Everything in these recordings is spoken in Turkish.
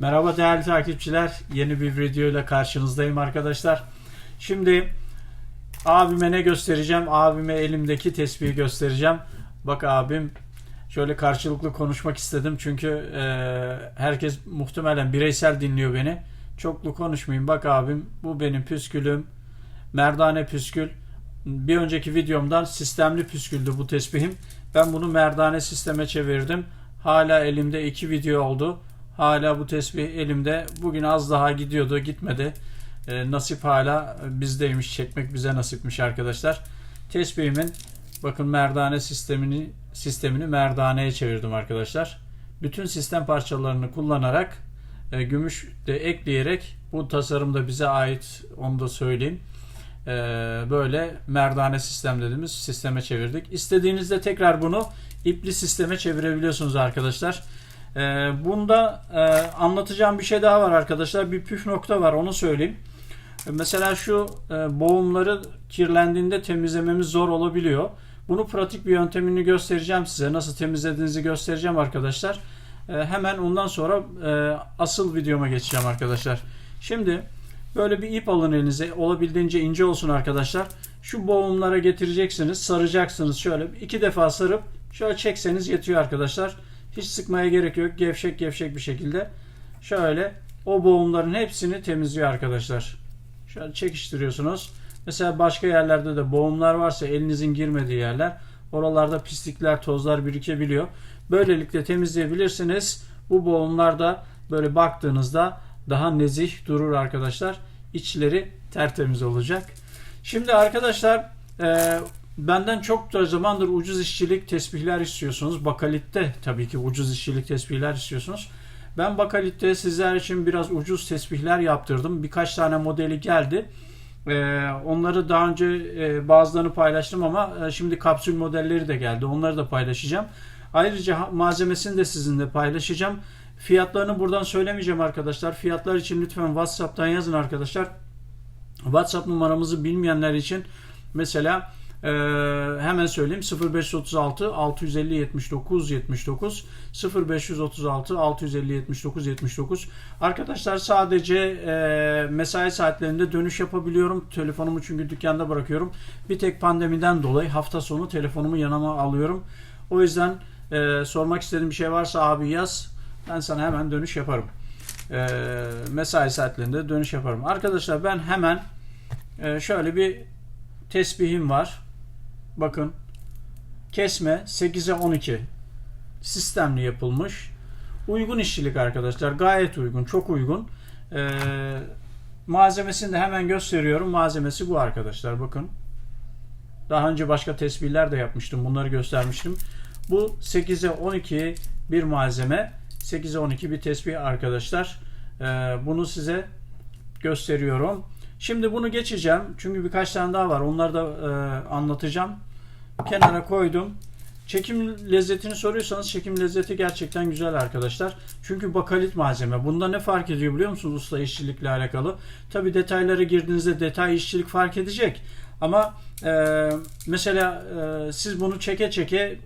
Merhaba değerli takipçiler. Yeni bir video ile karşınızdayım arkadaşlar. Şimdi abime ne göstereceğim? Abime elimdeki tespihi göstereceğim. Bak abim şöyle karşılıklı konuşmak istedim. Çünkü e, herkes muhtemelen bireysel dinliyor beni. Çoklu konuşmayayım. Bak abim bu benim püskülüm. Merdane püskül. Bir önceki videomdan sistemli püsküldü bu tesbihim. Ben bunu merdane sisteme çevirdim. Hala elimde iki video oldu. Hala bu tesbih elimde. Bugün az daha gidiyordu, gitmedi. Ee, nasip hala bizdeymiş. Çekmek bize nasipmiş arkadaşlar. Tesbihimin bakın merdane sistemini sistemini merdaneye çevirdim arkadaşlar. Bütün sistem parçalarını kullanarak e, gümüş de ekleyerek bu tasarım da bize ait onu da söyleyeyim. Ee, böyle merdane sistem dediğimiz sisteme çevirdik. İstediğinizde tekrar bunu ipli sisteme çevirebiliyorsunuz arkadaşlar. Ee, bunda e, anlatacağım bir şey daha var arkadaşlar. Bir püf nokta var onu söyleyeyim. Ee, Mesela şu e, boğumları kirlendiğinde temizlememiz zor olabiliyor. Bunu pratik bir yöntemini göstereceğim size. Nasıl temizlediğinizi göstereceğim arkadaşlar. Ee, hemen ondan sonra e, asıl videoma geçeceğim arkadaşlar. Şimdi böyle bir ip alın elinize. Olabildiğince ince olsun arkadaşlar. Şu boğumlara getireceksiniz. Saracaksınız şöyle. iki defa sarıp şöyle çekseniz yetiyor arkadaşlar. Hiç sıkmaya gerek yok. Gevşek gevşek bir şekilde. Şöyle o boğumların hepsini temizliyor arkadaşlar. Şöyle çekiştiriyorsunuz. Mesela başka yerlerde de boğumlar varsa elinizin girmediği yerler. Oralarda pislikler, tozlar birikebiliyor. Böylelikle temizleyebilirsiniz. Bu boğumlar da böyle baktığınızda daha nezih durur arkadaşlar. İçleri tertemiz olacak. Şimdi arkadaşlar benden çok da zamandır ucuz işçilik tesbihler istiyorsunuz. Bakalit'te tabii ki ucuz işçilik tesbihler istiyorsunuz. Ben Bakalit'te sizler için biraz ucuz tesbihler yaptırdım. Birkaç tane modeli geldi. Ee, onları daha önce e, bazılarını paylaştım ama e, şimdi kapsül modelleri de geldi. Onları da paylaşacağım. Ayrıca malzemesini de sizinle paylaşacağım. Fiyatlarını buradan söylemeyeceğim arkadaşlar. Fiyatlar için lütfen WhatsApp'tan yazın arkadaşlar. WhatsApp numaramızı bilmeyenler için mesela e, hemen söyleyeyim. 0536 650 79 79 0536 650 79 79 arkadaşlar sadece e, mesai saatlerinde dönüş yapabiliyorum. Telefonumu çünkü dükkanda bırakıyorum. Bir tek pandemiden dolayı hafta sonu telefonumu yanıma alıyorum. O yüzden e, sormak istediğim bir şey varsa abi yaz. Ben sana hemen dönüş yaparım. E, mesai saatlerinde dönüş yaparım. Arkadaşlar ben hemen e, şöyle bir tesbihim var bakın. Kesme 8'e 12 sistemli yapılmış. Uygun işçilik arkadaşlar. Gayet uygun çok uygun. Ee, malzemesini de hemen gösteriyorum. Malzemesi bu arkadaşlar. Bakın. Daha önce başka tesbihler de yapmıştım. Bunları göstermiştim. Bu 8'e 12 bir malzeme. 8'e 12 bir tesbih arkadaşlar. Ee, bunu size gösteriyorum şimdi bunu geçeceğim çünkü birkaç tane daha var onları da e, anlatacağım kenara koydum Çekim lezzetini soruyorsanız çekim lezzeti gerçekten güzel arkadaşlar. Çünkü bakalit malzeme. Bunda ne fark ediyor biliyor musunuz usta işçilikle alakalı? Tabi detaylara girdiğinizde detay işçilik fark edecek. Ama e, mesela e, siz bunu çeke çeke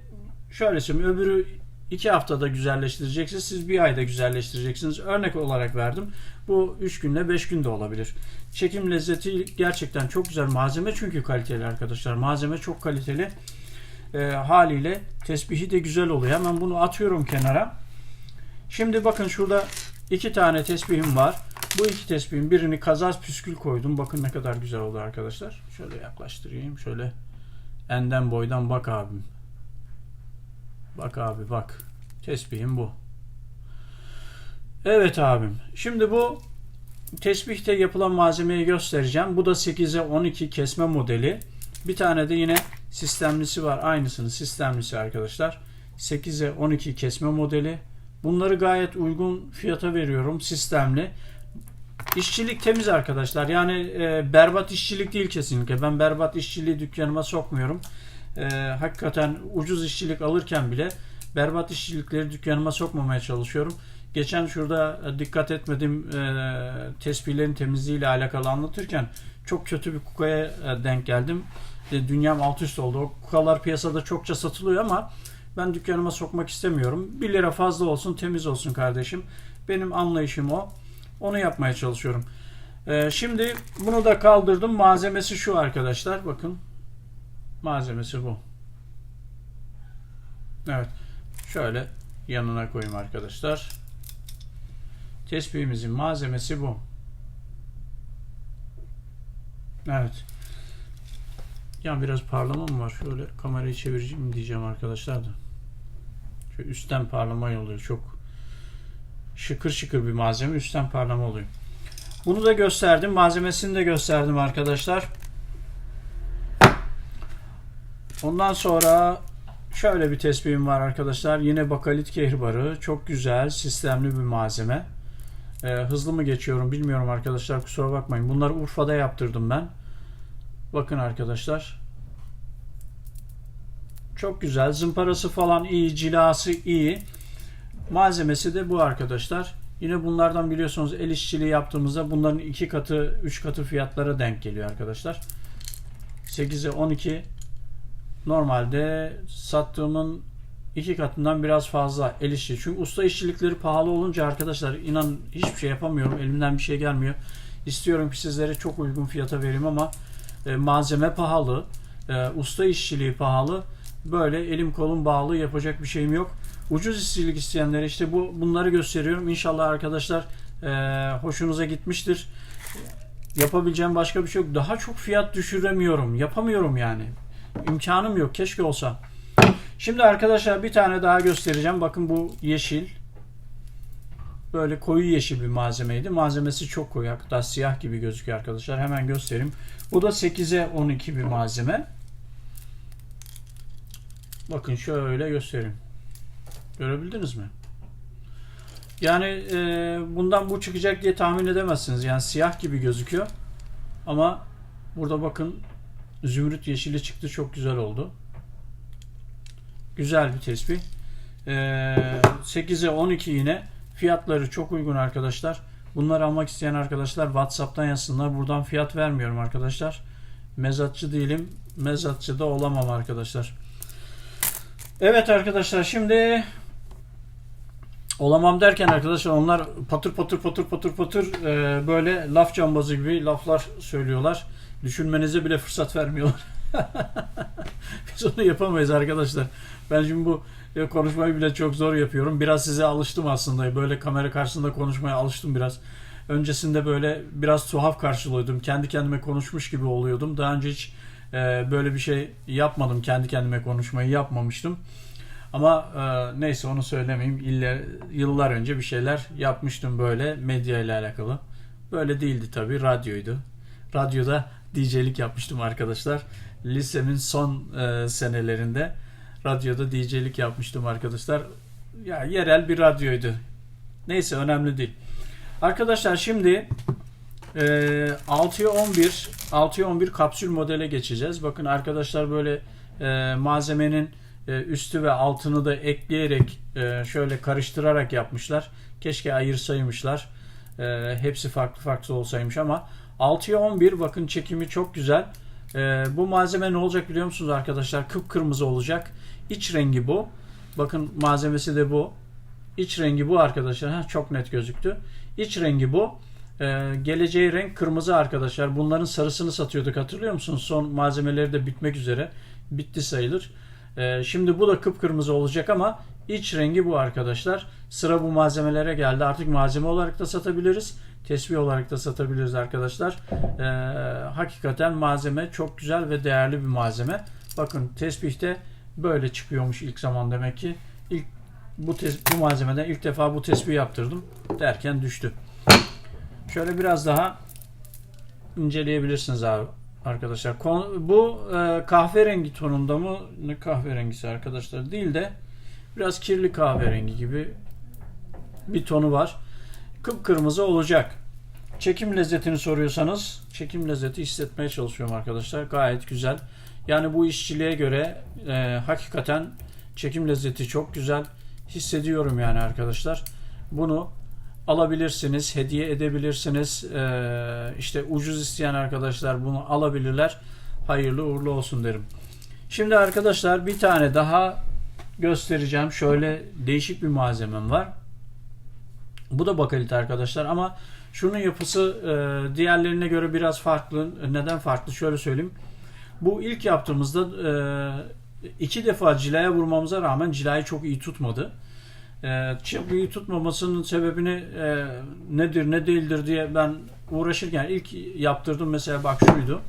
şöyle söyleyeyim öbürü iki haftada güzelleştireceksiniz. Siz bir ayda güzelleştireceksiniz. Örnek olarak verdim. Bu 3 günde 5 günde olabilir. Çekim lezzeti gerçekten çok güzel malzeme çünkü kaliteli arkadaşlar. Malzeme çok kaliteli e, haliyle tesbihi de güzel oluyor. Hemen bunu atıyorum kenara. Şimdi bakın şurada iki tane tesbihim var. Bu iki tesbihin birini kazaz püskül koydum. Bakın ne kadar güzel oldu arkadaşlar. Şöyle yaklaştırayım. Şöyle enden boydan bak abim. Bak abi bak. Tesbihim bu. Evet abim. Şimdi bu tesbihte yapılan malzemeyi göstereceğim. Bu da 8'e 12 kesme modeli. Bir tane de yine sistemlisi var. Aynısının sistemlisi arkadaşlar. 8'e 12 kesme modeli. Bunları gayet uygun fiyata veriyorum. Sistemli. İşçilik temiz arkadaşlar. Yani e, berbat işçilik değil kesinlikle. Ben berbat işçiliği dükkanıma sokmuyorum. E, hakikaten ucuz işçilik alırken bile berbat işçilikleri dükkanıma sokmamaya çalışıyorum. Geçen şurada e, dikkat etmediğim e, tespihlerin temizliğiyle alakalı anlatırken çok kötü bir kukaya e, denk geldim. E, dünyam alt üst oldu. O kukalar piyasada çokça satılıyor ama ben dükkanıma sokmak istemiyorum. 1 lira fazla olsun temiz olsun kardeşim. Benim anlayışım o. Onu yapmaya çalışıyorum. Ee, şimdi bunu da kaldırdım. Malzemesi şu arkadaşlar. Bakın. Malzemesi bu. Evet. Şöyle yanına koyayım arkadaşlar. Tespihimizin malzemesi bu. Evet. Ya biraz parlama mı var? Şöyle kamerayı çevireceğim diyeceğim arkadaşlar da. Şöyle üstten parlama oluyor. Çok şıkır şıkır bir malzeme. Üstten parlama oluyor. Bunu da gösterdim. Malzemesini de gösterdim arkadaşlar. Ondan sonra şöyle bir tespihim var arkadaşlar. Yine bakalit kehribarı. Çok güzel, sistemli bir malzeme. Ee, hızlı mı geçiyorum bilmiyorum arkadaşlar. Kusura bakmayın. Bunları Urfa'da yaptırdım ben. Bakın arkadaşlar. Çok güzel. Zımparası falan iyi. Cilası iyi. Malzemesi de bu arkadaşlar. Yine bunlardan biliyorsunuz el işçiliği yaptığımızda bunların iki katı, üç katı fiyatlara denk geliyor arkadaşlar. 8'e 12 normalde sattığımın iki katından biraz fazla el işçiliği. Çünkü usta işçilikleri pahalı olunca arkadaşlar inan hiçbir şey yapamıyorum. Elimden bir şey gelmiyor. İstiyorum ki sizlere çok uygun fiyata vereyim ama e, malzeme pahalı, e, usta işçiliği pahalı. Böyle elim kolum bağlı yapacak bir şeyim yok. Ucuz işçilik isteyenlere işte bu bunları gösteriyorum. İnşallah arkadaşlar e, hoşunuza gitmiştir. Yapabileceğim başka bir şey yok. Daha çok fiyat düşüremiyorum. Yapamıyorum yani. İmkanım yok. Keşke olsa. Şimdi arkadaşlar bir tane daha göstereceğim. Bakın bu yeşil. Böyle koyu yeşil bir malzemeydi. Malzemesi çok koyu. Hatta siyah gibi gözüküyor arkadaşlar. Hemen göstereyim. Bu da 8'e 12 bir malzeme. Bakın şöyle göstereyim. Görebildiniz mi? Yani e, bundan bu çıkacak diye tahmin edemezsiniz. Yani siyah gibi gözüküyor. Ama burada bakın zümrüt yeşili çıktı. Çok güzel oldu. Güzel bir tespih. E, 8'e 12 yine. Fiyatları çok uygun arkadaşlar. Bunları almak isteyen arkadaşlar WhatsApp'tan yazsınlar. Buradan fiyat vermiyorum arkadaşlar. Mezatçı değilim. Mezatçı da olamam arkadaşlar. Evet arkadaşlar şimdi olamam derken arkadaşlar onlar patır patır patır patır patır e, böyle laf cambazı gibi laflar söylüyorlar. Düşünmenize bile fırsat vermiyorlar. Biz onu yapamayız arkadaşlar. Ben şimdi bu e, konuşmayı bile çok zor yapıyorum. Biraz size alıştım aslında. Böyle kamera karşısında konuşmaya alıştım biraz. Öncesinde böyle biraz tuhaf karşılıyordum. Kendi kendime konuşmuş gibi oluyordum. Daha önce hiç e, böyle bir şey yapmadım. Kendi kendime konuşmayı yapmamıştım. Ama e, neyse onu söylemeyeyim. İller, yıllar önce bir şeyler yapmıştım böyle medya ile alakalı. Böyle değildi tabii. Radyoydu. Radyoda DJ'lik yapmıştım arkadaşlar. Lisemin son e, senelerinde radyoda DJ'lik yapmıştım arkadaşlar. Ya yerel bir radyoydu. Neyse önemli değil. Arkadaşlar şimdi e, 6'ya 11 6'ya 11 kapsül modele geçeceğiz. Bakın arkadaşlar böyle e, malzemenin e, üstü ve altını da ekleyerek e, şöyle karıştırarak yapmışlar. Keşke ayırsaymışlar. E, hepsi farklı farklı olsaymış ama 6'ya 11 bakın çekimi çok güzel. E, bu malzeme ne olacak biliyor musunuz arkadaşlar? Kıpkırmızı olacak. İç rengi bu. Bakın malzemesi de bu. İç rengi bu arkadaşlar. Heh, çok net gözüktü. İç rengi bu. Ee, geleceği renk kırmızı arkadaşlar. Bunların sarısını satıyorduk hatırlıyor musunuz? Son malzemeleri de bitmek üzere. Bitti sayılır. Ee, şimdi bu da kıpkırmızı olacak ama iç rengi bu arkadaşlar. Sıra bu malzemelere geldi. Artık malzeme olarak da satabiliriz. Tesbih olarak da satabiliriz arkadaşlar. Ee, hakikaten malzeme çok güzel ve değerli bir malzeme. Bakın tesbihte böyle çıkıyormuş ilk zaman demek ki. İlk bu, bu malzemeden ilk defa bu tespih yaptırdım derken düştü. Şöyle biraz daha inceleyebilirsiniz abi arkadaşlar. Kon- bu e, kahverengi tonunda mı? Ne kahverengisi arkadaşlar değil de biraz kirli kahverengi gibi bir tonu var. Kıpkırmızı olacak. Çekim lezzetini soruyorsanız çekim lezzeti hissetmeye çalışıyorum arkadaşlar. Gayet güzel. Yani bu işçiliğe göre e, hakikaten çekim lezzeti çok güzel. Hissediyorum yani arkadaşlar. Bunu alabilirsiniz, hediye edebilirsiniz. E, işte ucuz isteyen arkadaşlar bunu alabilirler. Hayırlı uğurlu olsun derim. Şimdi arkadaşlar bir tane daha göstereceğim. Şöyle değişik bir malzemem var. Bu da bakalite arkadaşlar ama şunun yapısı e, diğerlerine göre biraz farklı. Neden farklı? Şöyle söyleyeyim. Bu ilk yaptığımızda e, iki defa cilaya vurmamıza rağmen cilayı çok iyi tutmadı. E, çok iyi tutmamasının sebebini e, nedir ne değildir diye ben uğraşırken ilk yaptırdım mesela bak şuydu.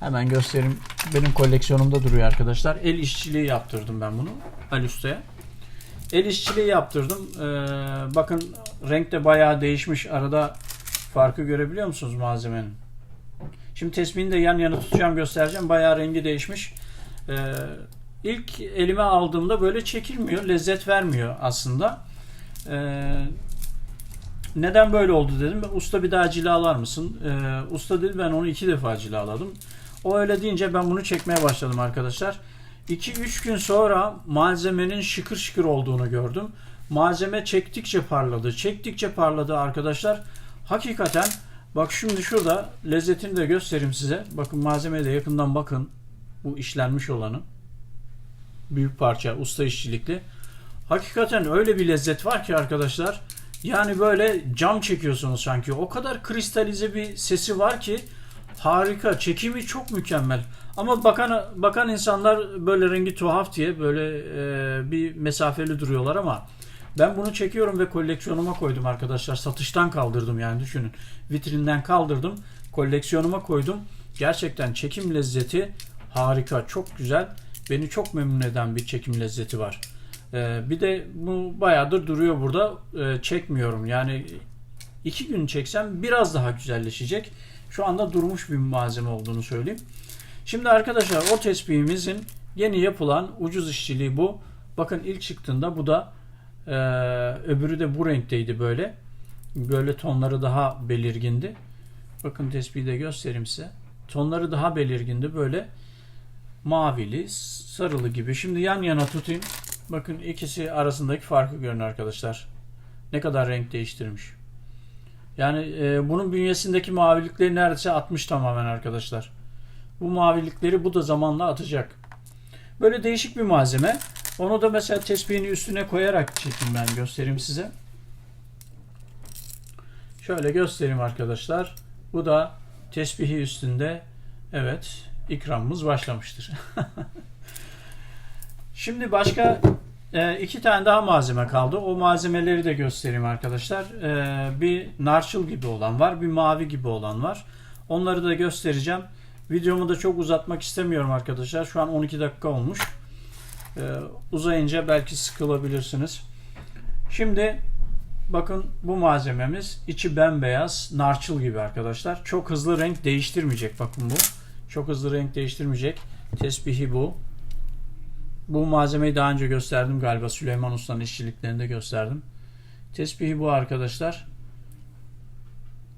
Hemen göstereyim. Benim koleksiyonumda duruyor arkadaşlar. El işçiliği yaptırdım ben bunu. Ali. El işçiliği yaptırdım. Ee, bakın renk de bayağı değişmiş. Arada farkı görebiliyor musunuz malzemenin? Şimdi tespihini de yan yana tutacağım göstereceğim. Bayağı rengi değişmiş. Ee, ilk elime aldığımda böyle çekilmiyor. Lezzet vermiyor aslında. Ee, neden böyle oldu dedim. Usta bir daha cilalar mısın? Ee, usta dedi ben onu iki defa cilaladım. O öyle deyince ben bunu çekmeye başladım arkadaşlar. 2-3 gün sonra malzemenin şıkır şıkır olduğunu gördüm. Malzeme çektikçe parladı. Çektikçe parladı arkadaşlar. Hakikaten bak şimdi şurada lezzetini de göstereyim size. Bakın malzemeye de yakından bakın. Bu işlenmiş olanı. Büyük parça usta işçilikli. Hakikaten öyle bir lezzet var ki arkadaşlar. Yani böyle cam çekiyorsunuz sanki. O kadar kristalize bir sesi var ki harika. Çekimi çok mükemmel. Ama bakan bakan insanlar böyle rengi tuhaf diye böyle e, bir mesafeli duruyorlar ama ben bunu çekiyorum ve koleksiyonuma koydum arkadaşlar. Satıştan kaldırdım yani düşünün. Vitrinden kaldırdım. Koleksiyonuma koydum. Gerçekten çekim lezzeti harika. Çok güzel. Beni çok memnun eden bir çekim lezzeti var. E, bir de bu bayağıdır duruyor burada. E, çekmiyorum. Yani iki gün çeksem biraz daha güzelleşecek. Şu anda durmuş bir malzeme olduğunu söyleyeyim. Şimdi arkadaşlar o tespihimizin yeni yapılan ucuz işçiliği bu. Bakın ilk çıktığında bu da e, öbürü de bu renkteydi böyle. Böyle tonları daha belirgindi. Bakın tespihi de göstereyim size. Tonları daha belirgindi böyle mavili, sarılı gibi. Şimdi yan yana tutayım. Bakın ikisi arasındaki farkı görün arkadaşlar. Ne kadar renk değiştirmiş. Yani e, bunun bünyesindeki mavilikleri neredeyse atmış tamamen arkadaşlar. Bu mavilikleri bu da zamanla atacak. Böyle değişik bir malzeme. Onu da mesela tespihini üstüne koyarak çekeyim ben göstereyim size. Şöyle göstereyim arkadaşlar. Bu da tesbihi üstünde. Evet ikramımız başlamıştır. Şimdi başka e, iki tane daha malzeme kaldı. O malzemeleri de göstereyim arkadaşlar. E, bir narçıl gibi olan var. Bir mavi gibi olan var. Onları da göstereceğim. Videomu da çok uzatmak istemiyorum arkadaşlar. Şu an 12 dakika olmuş. Ee, uzayınca belki sıkılabilirsiniz. Şimdi bakın bu malzememiz içi bembeyaz narçıl gibi arkadaşlar. Çok hızlı renk değiştirmeyecek bakın bu. Çok hızlı renk değiştirmeyecek. Tesbihi bu. Bu malzemeyi daha önce gösterdim galiba Süleyman Usta'nın işçiliklerinde gösterdim. Tesbihi bu arkadaşlar.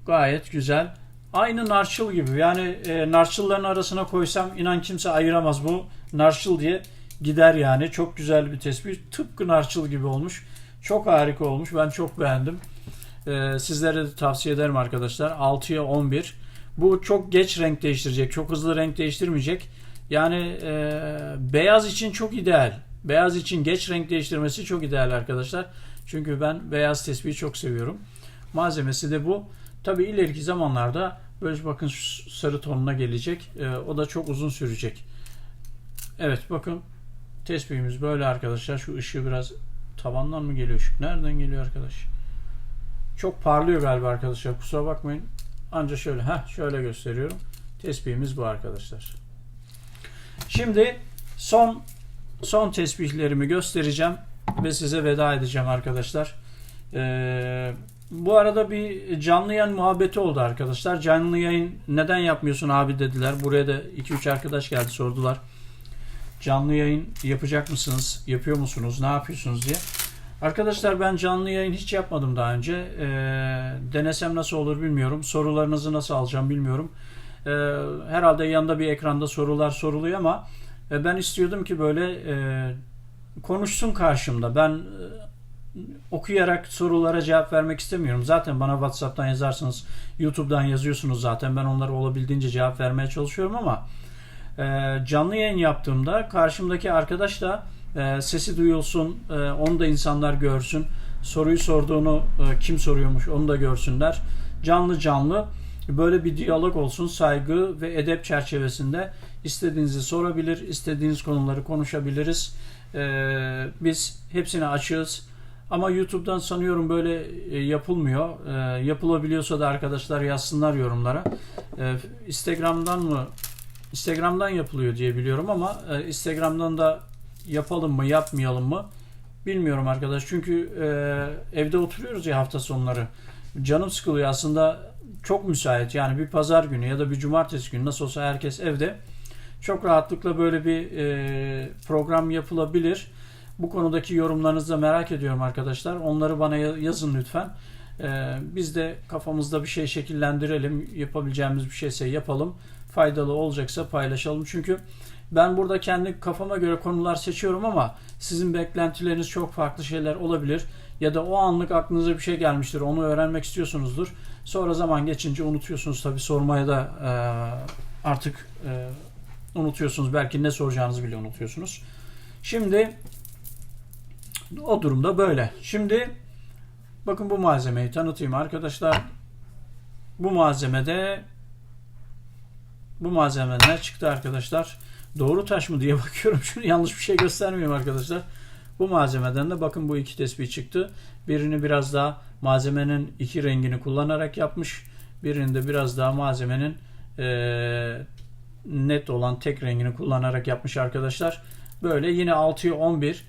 Gayet güzel. Aynı narçıl gibi. Yani e, narçılların arasına koysam inan kimse ayıramaz bu. Narçıl diye gider yani. Çok güzel bir tespih. Tıpkı narçıl gibi olmuş. Çok harika olmuş. Ben çok beğendim. E, sizlere de tavsiye ederim arkadaşlar. 6'ya 11. Bu çok geç renk değiştirecek. Çok hızlı renk değiştirmeyecek. Yani e, beyaz için çok ideal. Beyaz için geç renk değiştirmesi çok ideal arkadaşlar. Çünkü ben beyaz tespihi çok seviyorum. Malzemesi de bu. Tabi ileriki zamanlarda böyle bakın sarı tonuna gelecek. E, o da çok uzun sürecek. Evet bakın tespihimiz böyle arkadaşlar. Şu ışığı biraz tavandan mı geliyor ışık? Nereden geliyor arkadaş? Çok parlıyor galiba arkadaşlar. Kusura bakmayın. Anca şöyle. Heh, şöyle gösteriyorum. Tespihimiz bu arkadaşlar. Şimdi son son tesbihlerimi göstereceğim ve size veda edeceğim arkadaşlar. Ee, bu arada bir canlı yayın muhabbeti oldu arkadaşlar. Canlı yayın neden yapmıyorsun abi dediler. Buraya da 2-3 arkadaş geldi sordular. Canlı yayın yapacak mısınız? Yapıyor musunuz? Ne yapıyorsunuz diye. Arkadaşlar ben canlı yayın hiç yapmadım daha önce. Ee, denesem nasıl olur bilmiyorum. Sorularınızı nasıl alacağım bilmiyorum. Ee, herhalde yanında bir ekranda sorular soruluyor ama e, ben istiyordum ki böyle e, konuşsun karşımda. Ben e, okuyarak sorulara cevap vermek istemiyorum. Zaten bana WhatsApp'tan yazarsınız, YouTube'dan yazıyorsunuz zaten. Ben onlara olabildiğince cevap vermeye çalışıyorum ama e, canlı yayın yaptığımda karşımdaki arkadaş da e, sesi duyulsun, e, onu da insanlar görsün. soruyu sorduğunu e, kim soruyormuş onu da görsünler. Canlı canlı böyle bir diyalog olsun saygı ve edep çerçevesinde istediğinizi sorabilir, istediğiniz konuları konuşabiliriz. Ee, biz hepsine açığız. Ama YouTube'dan sanıyorum böyle e, yapılmıyor. E, yapılabiliyorsa da arkadaşlar yazsınlar yorumlara. E, Instagram'dan mı? Instagram'dan yapılıyor diye biliyorum ama e, Instagram'dan da yapalım mı, yapmayalım mı? Bilmiyorum arkadaş. Çünkü e, evde oturuyoruz ya hafta sonları. Canım sıkılıyor aslında. Çok müsait. Yani bir pazar günü ya da bir cumartesi günü nasıl olsa herkes evde. Çok rahatlıkla böyle bir e, program yapılabilir. Bu konudaki yorumlarınızı da merak ediyorum arkadaşlar. Onları bana yazın lütfen. Ee, biz de kafamızda bir şey şekillendirelim. Yapabileceğimiz bir şeyse yapalım. Faydalı olacaksa paylaşalım. Çünkü ben burada kendi kafama göre konular seçiyorum ama sizin beklentileriniz çok farklı şeyler olabilir. Ya da o anlık aklınıza bir şey gelmiştir. Onu öğrenmek istiyorsunuzdur. Sonra zaman geçince unutuyorsunuz. Tabi sormaya da e, artık e, unutuyorsunuz. Belki ne soracağınızı bile unutuyorsunuz. Şimdi o durumda böyle. Şimdi bakın bu malzemeyi tanıtayım arkadaşlar. Bu malzemede bu malzeme ne çıktı arkadaşlar? Doğru taş mı diye bakıyorum. Şunu yanlış bir şey göstermiyorum arkadaşlar. Bu malzemeden de bakın bu iki tespih çıktı. Birini biraz daha malzemenin iki rengini kullanarak yapmış. Birini de biraz daha malzemenin e, net olan tek rengini kullanarak yapmış arkadaşlar. Böyle yine 6'ya 11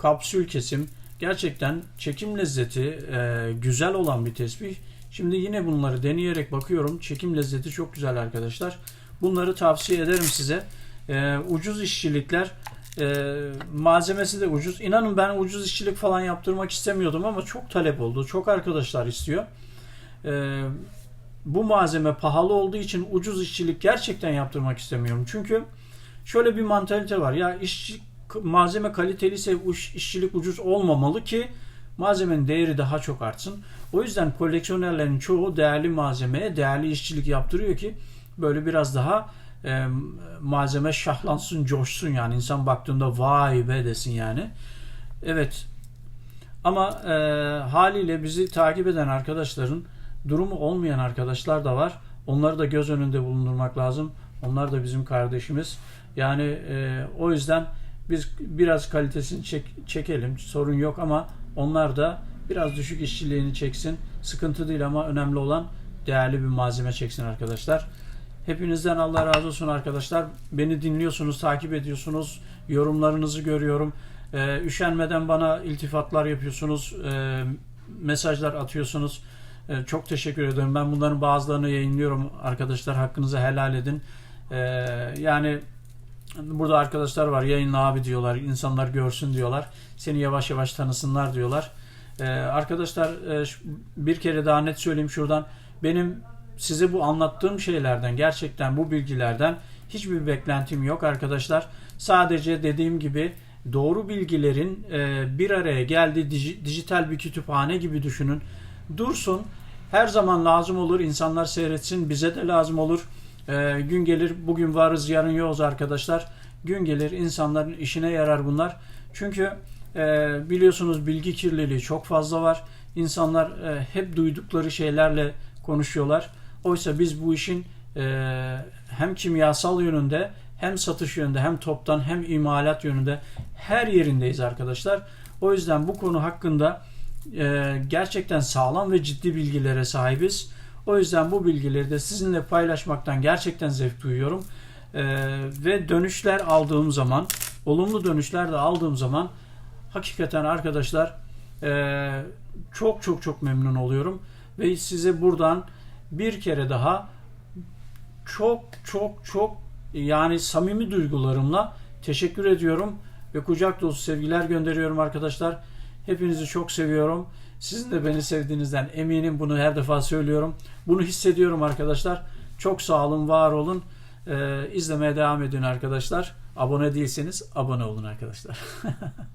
kapsül kesim gerçekten çekim lezzeti e, güzel olan bir tesbih. Şimdi yine bunları deneyerek bakıyorum. Çekim lezzeti çok güzel arkadaşlar. Bunları tavsiye ederim size. E, ucuz işçilikler e, malzemesi de ucuz. İnanın ben ucuz işçilik falan yaptırmak istemiyordum ama çok talep oldu. Çok arkadaşlar istiyor. E, bu malzeme pahalı olduğu için ucuz işçilik gerçekten yaptırmak istemiyorum. Çünkü şöyle bir mantalite var. Ya işçi malzeme kaliteli ise işçilik ucuz olmamalı ki malzemenin değeri daha çok artsın. O yüzden koleksiyonerlerin çoğu değerli malzemeye değerli işçilik yaptırıyor ki böyle biraz daha e, malzeme şahlansın, coşsun yani insan baktığında vay be desin yani. Evet. Ama e, haliyle bizi takip eden arkadaşların durumu olmayan arkadaşlar da var. Onları da göz önünde bulundurmak lazım. Onlar da bizim kardeşimiz. Yani e, o yüzden biz biraz kalitesini çek, çekelim. Sorun yok ama onlar da biraz düşük işçiliğini çeksin. Sıkıntı değil ama önemli olan değerli bir malzeme çeksin arkadaşlar. Hepinizden Allah razı olsun arkadaşlar. Beni dinliyorsunuz, takip ediyorsunuz. Yorumlarınızı görüyorum. Ee, üşenmeden bana iltifatlar yapıyorsunuz. E, mesajlar atıyorsunuz. E, çok teşekkür ederim. Ben bunların bazılarını yayınlıyorum. Arkadaşlar hakkınızı helal edin. E, yani Burada arkadaşlar var yayınla abi diyorlar. insanlar görsün diyorlar. Seni yavaş yavaş tanısınlar diyorlar. Ee, arkadaşlar e, bir kere daha net söyleyeyim şuradan. Benim size bu anlattığım şeylerden gerçekten bu bilgilerden hiçbir beklentim yok arkadaşlar. Sadece dediğim gibi doğru bilgilerin e, bir araya geldiği dijital bir kütüphane gibi düşünün. Dursun. Her zaman lazım olur. insanlar seyretsin. Bize de lazım olur. E, gün gelir bugün varız yarın yokuz arkadaşlar. Gün gelir insanların işine yarar bunlar. Çünkü e, biliyorsunuz bilgi kirliliği çok fazla var. İnsanlar e, hep duydukları şeylerle konuşuyorlar. Oysa biz bu işin e, hem kimyasal yönünde hem satış yönünde hem toptan hem imalat yönünde her yerindeyiz arkadaşlar. O yüzden bu konu hakkında e, gerçekten sağlam ve ciddi bilgilere sahibiz. O yüzden bu bilgileri de sizinle paylaşmaktan gerçekten zevk duyuyorum. Ee, ve dönüşler aldığım zaman, olumlu dönüşler de aldığım zaman hakikaten arkadaşlar e, çok çok çok memnun oluyorum. Ve size buradan bir kere daha çok çok çok yani samimi duygularımla teşekkür ediyorum ve kucak dolusu sevgiler gönderiyorum arkadaşlar. Hepinizi çok seviyorum. Sizin de beni sevdiğinizden eminim. Bunu her defa söylüyorum. Bunu hissediyorum arkadaşlar. Çok sağ olun, var olun. Ee, izlemeye devam edin arkadaşlar. Abone değilseniz abone olun arkadaşlar.